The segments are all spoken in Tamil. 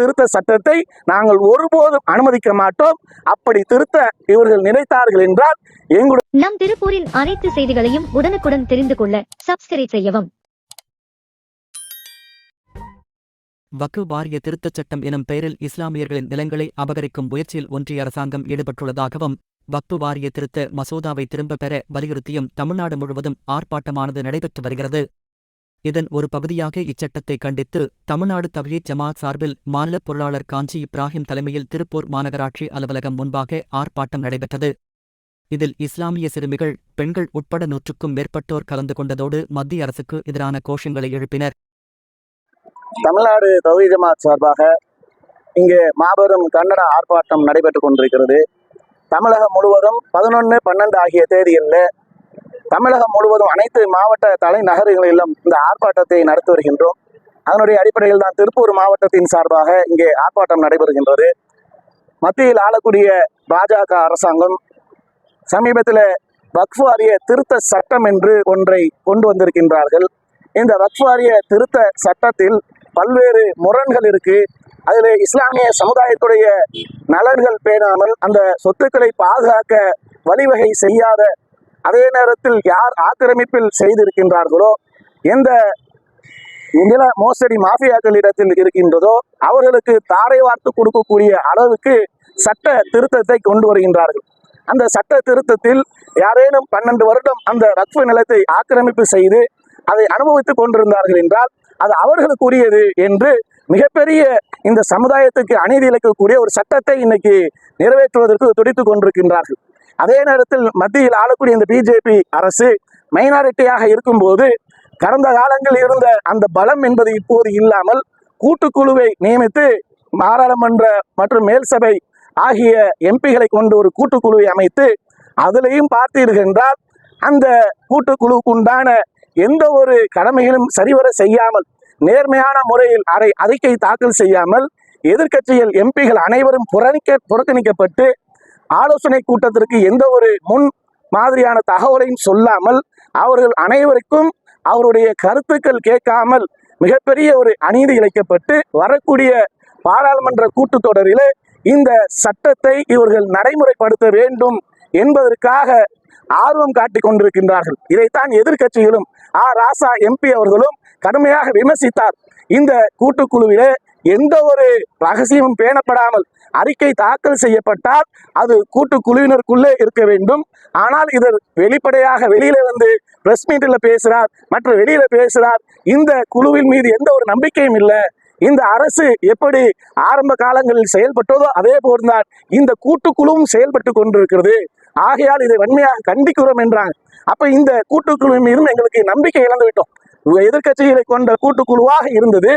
திருத்த சட்டத்தை நாங்கள் ஒருபோதும் அனுமதிக்க மாட்டோம். அப்படி திருத்த இவர்கள் நினைத்தார்கள் என்றால் எங்களுடைய நம் திருப்பூரின் அனைத்து செய்திகளையும் உடனுக்குடன் தெரிந்து கொள்ள சப்ஸ்கிரைப் செய்யவும். வக்கு வாரிய திருத்தச் சட்டம் எனும் பெயரில் இஸ்லாமியர்களின் நிலங்களை அபகரிக்கும் முயற்சியில் ஒன்றிய அரசாங்கம் ஈடுபட்டுள்ளதாகவும் வக்பு வாரிய திருத்த மசோதாவை திரும்பப் பெற வலியுறுத்தியும் தமிழ்நாடு முழுவதும் ஆர்ப்பாட்டமானது நடைபெற்று வருகிறது. இதன் ஒரு பகுதியாக இச்சட்டத்தை கண்டித்து தமிழ்நாடு தவ்ஹீத் ஜமாத் சார்பில் மாநில பொருளாளர் காஞ்சி இப்ராஹிம் தலைமையில் திருப்பூர் மாநகராட்சி அலுவலகம் முன்பாக ஆர்ப்பாட்டம் நடைபெற்றது. இதில் இஸ்லாமிய சிறுமிகள் பெண்கள் உட்பட நூற்றுக்கும் மேற்பட்டோர் கலந்து கொண்டதோடு மத்திய அரசுக்கு எதிரான கோஷங்களை எழுப்பினர். தமிழ்நாடு தௌஹி ஜமாத் சார்பாக இங்கு மாபெரும் கண்டன ஆர்ப்பாட்டம் நடைபெற்றுக் கொண்டிருக்கிறது. தமிழகம் முழுவதும் பதினொன்று பன்னெண்டு ஆகிய தேதிகளில் தமிழகம் முழுவதும் அனைத்து மாவட்ட தலைநகர்களிலும் இந்த ஆர்ப்பாட்டத்தை நடத்தி வருகின்றோம். அதனுடைய அடிப்படையில் தான் திருப்பூர் மாவட்டத்தின் சார்பாக இங்கே ஆர்ப்பாட்டம் நடைபெறுகின்றது. மத்தியில் ஆளக்கூடிய பாஜக அரசாங்கம் சமீபத்தில் வக்ஃப் வாரிய திருத்த சட்டம் என்று ஒன்றை கொண்டு வந்திருக்கின்றார்கள். இந்த வக்ஃப் வாரிய திருத்த சட்டத்தில் பல்வேறு முரண்கள் இருக்கு. அதில் இஸ்லாமிய சமுதாயத்துடைய நலன்கள் பேணாமல் அந்த சொத்துக்களை பாதுகாக்க வழிவகை செய்யாத அதே நேரத்தில் யார் ஆக்கிரமிப்பில் செய்திருக்கின்றார்களோ எந்த நில மோசடி மாஃபியாக்களிடத்தில் இருக்கின்றதோ அவர்களுக்கு தாரை வார்த்து கொடுக்கக்கூடிய அளவுக்கு சட்ட திருத்தத்தை கொண்டு வருகின்றார்கள். அந்த சட்ட திருத்தத்தில் யாரேனும் பன்னெண்டு வருடம் அந்த ரத்வ நிலத்தை ஆக்கிரமிப்பு செய்து அதை அனுபவித்துக் கொண்டிருந்தார்கள் என்றால் அது அவர்களுக்குரியது என்று மிகப்பெரிய இந்த சமுதாயத்துக்கு அநீதி இழைக்கக்கூடிய ஒரு சட்டத்தை இன்னைக்கு நிறைவேற்றுவதற்கு துடித்துக் கொண்டிருக்கின்றார்கள். அதே நேரத்தில் மத்தியில் ஆளக்கூடிய இந்த பிஜேபி அரசு மைனாரிட்டியாக இருக்கும்போது கடந்த காலங்களில் இருந்த அந்த பலம் என்பது இப்போது இல்லாமல் கூட்டுக்குழுவை நியமித்து பாராளுமன்ற மற்றும் மேல் சபை ஆகிய எம்பிகளை கொண்டு ஒரு கூட்டுக்குழுவை அமைத்து அதிலையும் பார்த்தீர்கென்றால் அந்த கூட்டுக்குழுவுக்குண்டான எந்த ஒரு கடமைகளும் சரிவர செய்யாமல் நேர்மையான முறையில் அறை அறிக்கை தாக்கல் செய்யாமல் எதிர்க்கட்சியில் எம்பிகள் அனைவரும் புறணிக்க புறக்கணிக்கப்பட்டு ஆலோசனை கூட்டத்திற்கு எந்த ஒரு முன் மாதிரியான தகவலையும் சொல்லாமல் அவர்கள் அனைவருக்கும் அவருடைய கருத்துக்கள் கேட்காமல் மிகப்பெரிய ஒரு அநீதி இழைக்கப்பட்டு வரக்கூடிய பாராளுமன்ற கூட்டத்தொடரிலே இந்த சட்டத்தை இவர்கள் நடைமுறைப்படுத்த வேண்டும் என்பதற்காக ஆர்வம் காட்டிக் கொண்டிருக்கின்றார்கள். இதைத்தான் எதிர்க்கட்சிகளும் ஆ. ராசா எம்பி அவர்களும் கடுமையாக விமர்சித்தார். இந்த கூட்டுக்குழுவிலே எந்த ஒரு ரகசியமும் பேணப்படாமல் அறிக்கை தாக்கல் செய்யப்பட்டால் அது கூட்டுக்குழுவினருக்குள்ளே இருக்க வேண்டும். ஆனால் இதர் வெளிப்படையாக வெளியில வந்து பிரஸ் மீட்டில் பேசுறார் மற்ற வெளியில பேசுறார். இந்த குழுவின் மீது எந்த ஒரு நம்பிக்கையும் இல்லை. இந்த அரசு எப்படி ஆரம்ப காலங்களில் செயல்பட்டதோ அதே போல்தான் இந்த கூட்டுக்குழுவும் செயல்பட்டு கொண்டிருக்கிறது. ஆகையால் இதை வன்மையாக கண்டிக்கிறோம் என்றாங்க. அப்ப இந்த கூட்டுக்குழுவின் மீதும் எங்களுக்கு நம்பிக்கை இழந்து விட்டோம் எதிர்க்கட்சிகளை கொண்ட கூட்டுக்குழுவாக இருந்தது.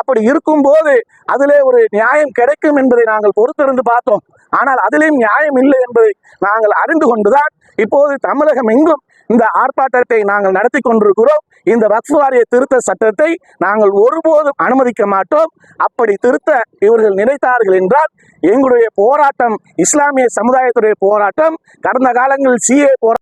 அப்படி இருக்கும்போது அதிலே ஒரு நியாயம் கிடைக்கும் என்பதை நாங்கள் பொறுத்திருந்து பார்த்தோம். ஆனால் அதிலேயும் நியாயம் இல்லை என்பதை நாங்கள் அறிந்து கொண்டுதான் இப்போது தமிழகம் எங்கும் இந்த ஆர்ப்பாட்டத்தை நாங்கள் நடத்தி கொண்டிருக்கிறோம். இந்த வக்ஃப் வாரிய திருத்த சட்டத்தை நாங்கள் ஒருபோதும் அனுமதிக்க மாட்டோம். அப்படி திருத்த இவர்கள் நினைத்தார்கள் என்றால் எங்களுடைய போராட்டம் இஸ்லாமிய சமுதாயத்துடைய போராட்டம் கடந்த காலங்களில் சிஏ போராட்டம்